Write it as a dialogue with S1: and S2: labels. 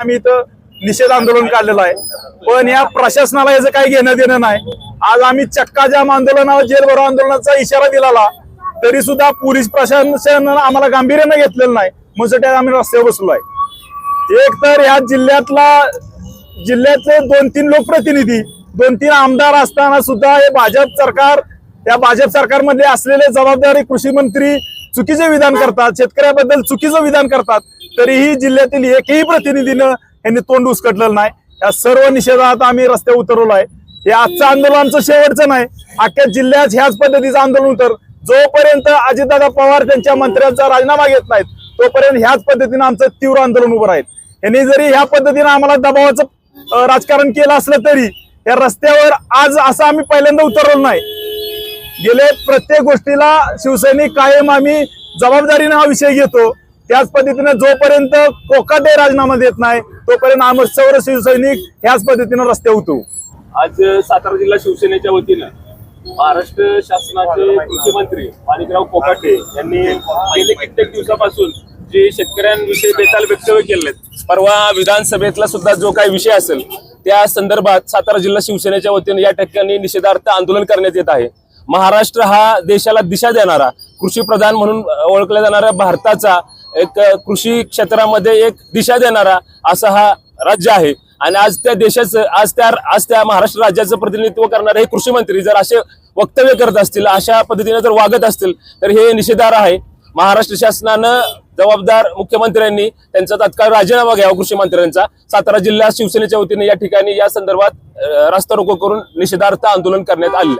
S1: आम्ही इथं निषेध आंदोलन काढलेलं आहे. पण या प्रशासनाला याचं काही घेणं देणं नाही. आज आम्ही चक्काजाम आंदोलनावर जेलभरो आंदोलनाचा इशारा दिला तरी सुद्धा पोलीस प्रशासन आम्हाला गांभीर्यानं घेतलेलं नाही. म्हणून आम्ही रस्त्यावर बसलो आहे. एक तर या जिल्ह्यातला जिल्ह्यातले दोन तीन लोकप्रतिनिधी दोन तीन आमदार असताना सुद्धा हे भाजप सरकार या भाजप सरकारमध्ये असलेले जबाबदारी कृषी मंत्री चुकीचे विधान करतात शेतकऱ्याबद्दल चुकीचं विधान करतात. तरीही जिल्ह्यातील एकही प्रतिनिधीनं यांनी तोंड उचकटलेलं नाही. या सर्व निषेधात आम्ही रस्त्यावर उतरवलो आहे. हे आजचं आंदोलन आमचं शेवटचं नाही. अख्ख्या जिल्ह्यात ह्याच पद्धतीचं आंदोलन उतर जोपर्यंत अजितदादा पवार त्यांच्या मंत्र्यांचा राजीनामा घेत नाहीत तोपर्यंत ह्याच पद्धतीनं आमचं तीव्र आंदोलन उभं राहील. यांनी जरी ह्या पद्धतीनं आम्हाला दबावाचं राजकारण केलं असलं तरी या रस्त्यावर आज असं आम्ही पहिल्यांदा उतरलो नाही. गेले प्रत्येक गोष्टीला शिवसैनिक कायम आम्ही जबाबदारीने हा विषय घेतो. त्याच पद्धतीनं जोपर्यंत कोकाटे राजीनामा देत नाही तोपर्यंत आम्ही सर्व शिवसैनिक ह्याच पद्धतीने रस्ते होतो
S2: आज सातारा जिल्हा शिवसेनेच्या वतीनं महाराष्ट्र शासनाचे कृषी मंत्री माणिकराव कोकाटे यांनी गेले कित्येक दिवसापासून जे शेतकऱ्यांविषयी बेताल वक्तव्य केलेत परवा विधानसभेतला सुद्धा जो काही विषय असेल त्या संदर्भात सातारा जिल्हा शिवसेनेच्या वतीने या ठिकाणी निषेधार्थ आंदोलन करण्यात येत आहे. महाराष्ट्र हा देशाला दिशा देणारा कृषी प्रधान म्हणून ओळखला जाणारा भारताचा एक कृषी क्षेत्रामध्ये एक दिशा देणारा असा हा राज्य आहे. आणि आज त्या देशाचं आज त्या आज त्या महाराष्ट्र राज्याचं प्रतिनिधित्व करणारे हे कृषी मंत्री जर असे वक्तव्य करत असतील अशा पद्धतीने जर वागत असतील तर हे निषेधार आहे. महाराष्ट्र शासनानं जबाबदार मुख्यमंत्र्यांनी त्यांचा तात्काळ राजीनामा घ्यावा कृषी मंत्र्यांचा. सातारा जिल्हा शिवसेनेच्या वतीने या ठिकाणी या संदर्भात रास्ता रोको करून निषेधार्थ आंदोलन करण्यात आले